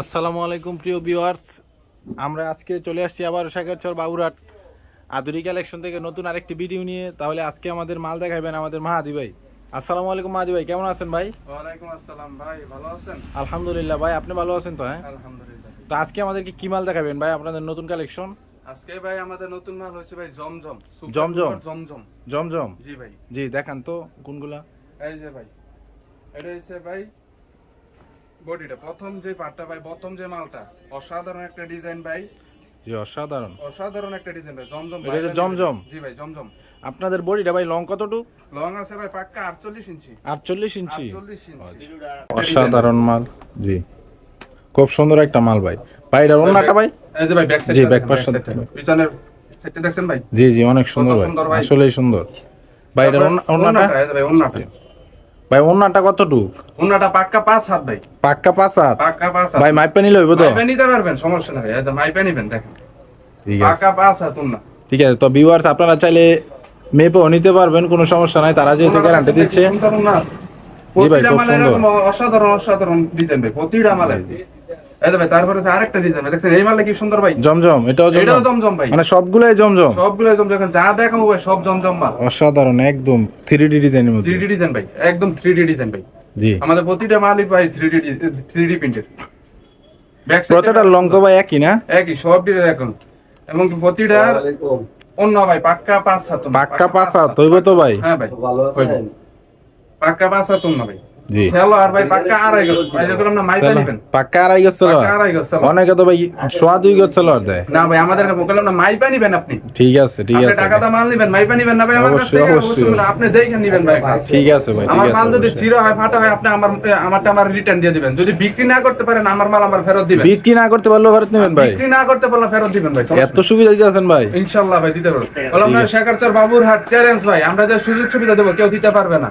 আসসালামু আলাইকুম প্রিয় ভিউয়ার্স আমরা আজকে চলে আসছি আবার শাকেরচর বাবুরহাট আধুনিক কালেকশন থেকে নতুন আরেকটি ভিডিও নিয়ে। তাহলে আজকে আমাদের মাল দেখাবেন আমাদের মাহাদি ভাই। আসসালামু আলাইকুম মাহাদি ভাই কেমন আছেন ভাই? ওয়ালাইকুম আসসালাম ভাই ভালো আছেন? আলহামদুলিল্লাহ ভাই আপনি ভালো আছেন তো হ্যাঁ? আলহামদুলিল্লাহ। তো আজকে আমাদেরকে কি মাল দেখাবেন ভাই আপনাদের নতুন কালেকশন আজকে ভাই আমাদের নতুন মাল হয়েছে ভাই জমজম জমজম? জমজম। জমজম? জি ভাই। জি দেখান তো কোনগুলা? এই যে ভাই এটা হচ্ছে ভাই বডিটা প্রথম যে ভাই প্রথম যে মালটা অসাধারণ একটা ডিজাইন ভাই। জি অসাধারণ। অসাধারণ একটা ডিজাইন ভাই জমজম এটা জমজম? জি ভাই জমজম। আপনাদের বডিটা ভাই লং কতটুক? লং আছে ভাই পাক্কা 48 ইঞ্চি। আটচল্লিশ ইঞ্চি? 48 ইঞ্চি। অসাধারণ মাল জি। খুব সুন্দর একটা মাল ভাই। ভাই অন্যটা ভাই? এই যে ভাই ব্যাক সাইড জি, part সাথে। পিছনের দেখছেন ভাই? জি জি অনেক সুন্দর ভাই। সুন্দর ভাই। আসলেই সুন্দর। ভাই ওন্নাটা এই যে ভাই ওন্নাটা ভাই অন্যটা কতটুক? ওন্নাটা পাক্কা পাঁচ হাত ভাই। পাক্কা পাঁচ হাত? পাক্কা পাঁচ হাত। ভাই মাইপা নিলে হইব তো? মাইপে নিতে পারবেন সমস্যা নাই। যে মাইপে নিবেন দেখেন। ঠিক আছে। পাকা পাঁচ হাত উন্না ঠিক আছে তো ভিউয়ার্স আপনারা চাইলে মেপেও নিতে পারবেন কোনো সমস্যা নাই। তারা যেহেতু গ্যারান্টি দিচ্ছে। জি ভাই, খুব সুন্দর। অসাধারণ অসাধারণ ডিজাইন ভাই প্রতিটা মালে এই ভাই তারপরে আছে আরেকটা ডিজাইন দেখছেন এই কি সুন্দর ভাই? জমজম এটাও এটাও জমজম ভাই। মানে সবগুলোই জমজম। সবগুলো জমজম। দেখেন যা দেখাবো ভাই সব জমজম মাল। অসাধারণ একদম থ্রি ডি ডিজাইনের মধ্যে। 3D ডিজাইন ভাই একদম 3D ডিজাইন ভাই। জি। আমাদের প্রতিটা মালই ভাই 3D 3D প্রিন্টেড প্রতিটা লং তো ভাই একই না? একই সব ডিজাইন এখন। এবং প্রতিটা অন্য ভাই পাক্কা পাঁচ সাত পাক্কা পাঁচ হাত হইব তো ভাই। হ্যাঁ ভাই। পাক্কা পাঁচ হাত উন্না ভাই। জি। সেলো আর ভাই পাক্কা আড়াই গজ। ভাই যখন আমরা মাইপা নিবেন। পাক্কা আড়াই গেছে পাক্কা আড়াই গজ সেলো। অনেকে তো ভাই সোয়া দুই গেছে দেয়। না ভাই আমাদের বললাম না মাইপা নিবেন আপনি। ঠিক আছে ঠিক আপনি আছে। টাকাটা মাল নিবেন মাইপা নিবেন না ভাই আমার কাছ থেকে অবশ্যই। অবশ্যই আপনি দেখে নিবেন ভাই। ঠিক আছে। ভাই আমার মাল যদি অবশ্যই। হয় ফাটা হয় আপনি আমার আমারটা আমার রিটার্ন দিয়ে দিবেন। যদি বিক্রি না করতে পারেন আমার মাল আমার ফেরত দিবেন। বিক্রি না করতে পারলেও ফেরত নেবেন ভাই। বিক্রি না করতে পারলে ফেরত দিবেন ভাই এত সুবিধা দিতেছেন ভাই। ইনশাআল্লাহ ভাই দিতে পারব। বললাম না শেখারচর বাবুর হাট চ্যালেঞ্জ ভাই আমরা যে সুযোগ সুবিধা দেবো কেউ দিতে পারবে না।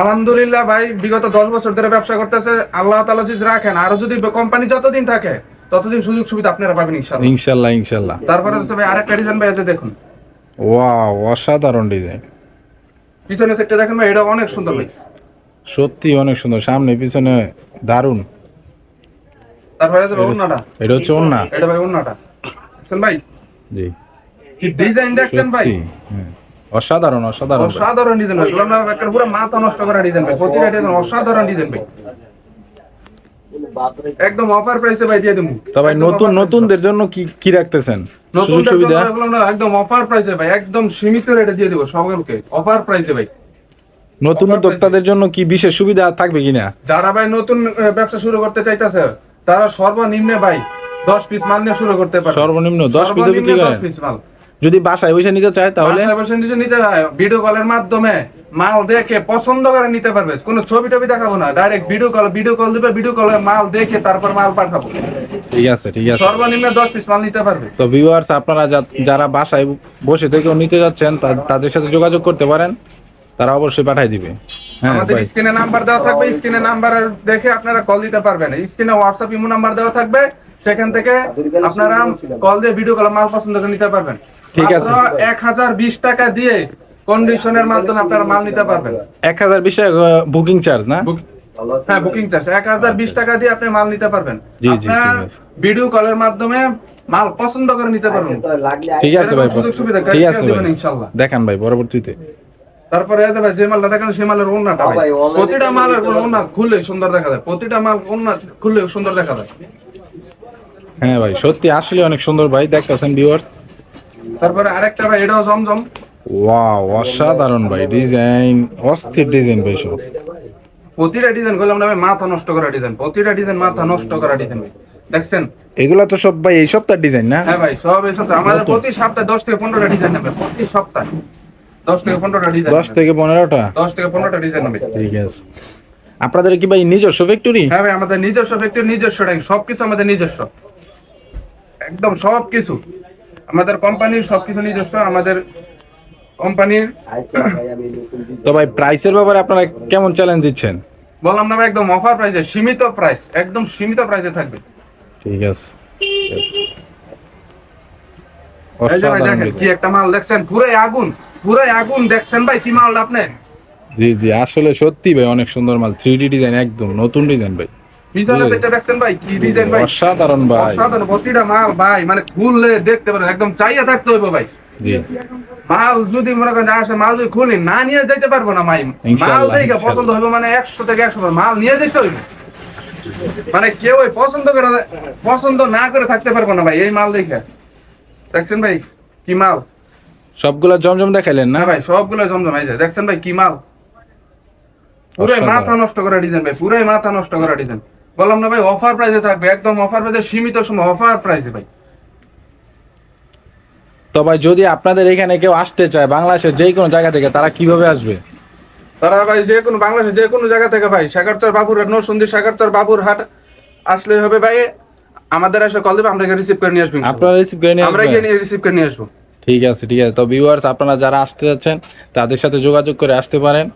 আলহামদুলিল্লাহ ভাই বিগত দশ বছর ধরে ব্যবসা করতেছে। আল্লাহ তালা যদি রাখেন আরও যদি কোম্পানি যতদিন থাকে ততদিন সুযোগ সুবিধা আপনারা পাবেন ইনশাআল্লাহ। ইনশাল্লাহ ইনশাল্লাহ তারপরে হচ্ছে ভাই আরেকটা ডিজাইন ভাই আছে দেখুন। ওয়াও অসাধারণ ডিজাইন পিছনে সেটটা দেখেন ভাই এটা অনেক সুন্দর ভাই। সত্যি অনেক সুন্দর। সামনে পিছনে দারুণ তারপরে আছে ভাই ওন্নাটা এটা হচ্ছে ওন্না এটা ভাই ওন্নাটা দেখছেন ভাই? জি। কি ডিজাইন দেখছেন ভাই? হ্যাঁ। অসাধারণ অসাধারণ অসাধারণ ডিজাইন ভাই। বললাম না একেবারে পুরো মাথা নষ্ট করা ডিজাইন ভাই। প্রতিটা ডিজাইন অসাধারণ ডিজাইন ভাই। একদম অফার প্রাইসে ভাই দিয়ে দেবো। তো ভাই নতুন নতুনদের জন্য কি কি রাখতেছেন? নতুনদের সুবিধা? একদম অফার প্রাইসে ভাই। একদম সীমিত রেটে দিয়ে দেবো সকলকে। অফার প্রাইসে ভাই। নতুন উদ্যোক্তাদের জন্য কি বিশেষ সুবিধা থাকবে কিনা? যারা ভাই নতুন ব্যবসা শুরু করতে চাইতেছে তারা সর্বনিম্নে ভাই দশ পিস মাল নিয়ে শুরু করতে পারে সর্বনিম্ন দশ পিসে বিক্রি করেন পিস মাল। যদি বাসায় বসে নিতে চায় তাহলে? বাসায় বসে নিতে ভিডিও কলের মাধ্যমে মাল দেখে পছন্দ করে নিতে পারবে। কোনো ছবি টবি দেখাবো না। Direct video call video call দিবে ভিডিও কলে মাল দেখে তারপর মাল পাঠাবো। ঠিক আছে ঠিক আছে। সর্বনিম্ন দশ পিস মাল নিতে পারবে। তো ভিউয়ার্স আপনারা যারা বাসায় বসে থেকেও নিতে যাচ্ছেন তাদের সাথে যোগাযোগ করতে পারেন। তারা অবশ্যই পাঠাই দিবে। হ্যাঁ আমাদের স্ক্রিনে নাম্বার দেওয়া থাকবে। স্ক্রিনে নাম্বার দেখে আপনারা কল দিতে পারবেন। স্ক্রিনে হোয়াটসঅ্যাপ ইমো নাম্বার দেওয়া থাকবে। সেখান থেকে আপনারা কল দিয়ে ভিডিও কল মাল পছন্দ করে নিতে পারবেন। ঠিক আছে। এক হাজার বিশ টাকা দিয়ে কন্ডিশনের মাধ্যমে আপনারা মাল নিতে পারবেন। এক হাজার বিশ বুকিং চার্জ না? হ্যাঁ বুকিং চার্জ এক হাজার বিশ টাকা দিয়ে আপনি মাল নিতে পারবেন। জি, জি, আপনার ভিডিও কলের মাধ্যমে মাল পছন্দ করে নিতে পারবেন। ঠিক আছে ভাই সুযোগ সুবিধা ঠিক আছে ইনশাআল্লাহ। দেখান ভাই পরবর্তীতে। তারপরে এই যে ভাই যে মালটা দেখেন সেই মালের ওন্নাটা হ্যাঁ প্রতিটা মালের ওন্না খুললে সুন্দর দেখা যায়। প্রতিটা মাল ওন্না খুললে সুন্দর দেখা যায়। হ্যাঁ ভাই সত্যি আসলে অনেক সুন্দর ভাই দেখতেছেন ভিউয়ার্স তারপরে আরেকটা ভাই এটাও জমজম। ওয়াও অসাধারণ ভাই ডিজাইন অস্থির ডিজাইন ভাই সব। প্রতিটা ডিজাইন করলাম না ভাই মাথা নষ্ট করা ডিজাইন প্রতিটা ডিজাইন মাথা নষ্ট করা ডিজাইন দেখছেন? এগুলা তো সব ভাই এই সপ্তাহের ডিজাইন না? হ্যাঁ ভাই সব এই সপ্তাহে। আমাদের প্রতি সপ্তাহে দশ থেকে পনেরোটা ডিজাইন নেবে প্রতি সপ্তাহে। দশ থেকে পনেরোটা ডিজাইন দশ থেকে পনেরোটা? দশ থেকে পনেরোটা ডিজাইন নেবে। ঠিক আছে। আপনাদের কি ভাই নিজস্ব ফ্যাক্টরি হ্যাঁ ভাই আমাদের নিজস্ব ফ্যাক্টরি নিজস্ব ট্যাঙ্ক সবকিছু আমাদের নিজস্ব। একদম সবকিছু। আমাদের কোম্পানির সবকিছু নিজস্ব আমাদের কোম্পানির তো ভাই প্রাইসের ব্যাপারে আপনারা কেমন চ্যালেঞ্জ দিচ্ছেন? বললাম না ভাই একদম অফার প্রাইসে সীমিত প্রাইস একদম সীমিত প্রাইসে থাকবে। ঠিক আছে কি একটা মাল দেখছেন পুরাই আগুন পুরাই আগুন দেখছেন ভাই কি মালটা আপনি? জি জি আসলে সত্যি ভাই অনেক সুন্দর মাল থ্রি ডি ডিজাইন একদম নতুন ডিজাইন ভাই। পিছনে সেটা দেখছেন ভাই কি ডিজাইন ভাই? অসাধারণ ভাই। অসাধারণ প্রতিটা মাল ভাই মানে খুললে দেখতে পারেন একদম চাইয়া থাকতে হইব ভাই। মাল যদি মনে করেন আসে মাল যদি খুলি না নিয়ে যাইতে পারব না মাই মাল দেখে পছন্দ হইব মানে একশো থেকে একশো মাল নিয়ে যাইতে হইব। মানে কেউ ওই পছন্দ করে পছন্দ না করে থাকতে পারব না ভাই এই মাল দেখে। দেখছেন ভাই কি মাল? সবগুলা জমজম দেখাইলেন না? ভাই সবগুলো জমজম হয়ে যায় দেখছেন ভাই কি মাল? পুরাই মাথা নষ্ট করা ডিজাইন ভাই পুরাই মাথা নষ্ট করা ডিজাইন বললাম না ভাই অফার প্রাইসে থাকবে। একদম অফার প্রাইসে সীমিত সময় অফার প্রাইসে ভাই। তো ভাই যদি আপনাদের এখানে কেউ আসতে চায় বাংলাদেশের যে কোনো জায়গা থেকে তারা কীভাবে আসবে? তারা ভাই যে কোনো বাংলাদেশের যে কোনো জায়গা থেকে ভাই সাগারচর বাবুরহাট নরসুন্দি বাবুর হাট আসলে হবে ভাই আমাদের এসে কল দেবে আমরা রিসিভ করে নিয়ে আসব আপনারা রিসিভ করে নিয়ে আমরা নিয়ে রিসিভ করে নিয়ে আসব। ঠিক আছে ঠিক আছে। তো ভিউয়ার্স আপনারা যারা আসতে যাচ্ছেন তাদের সাথে যোগাযোগ করে আসতে পারেন।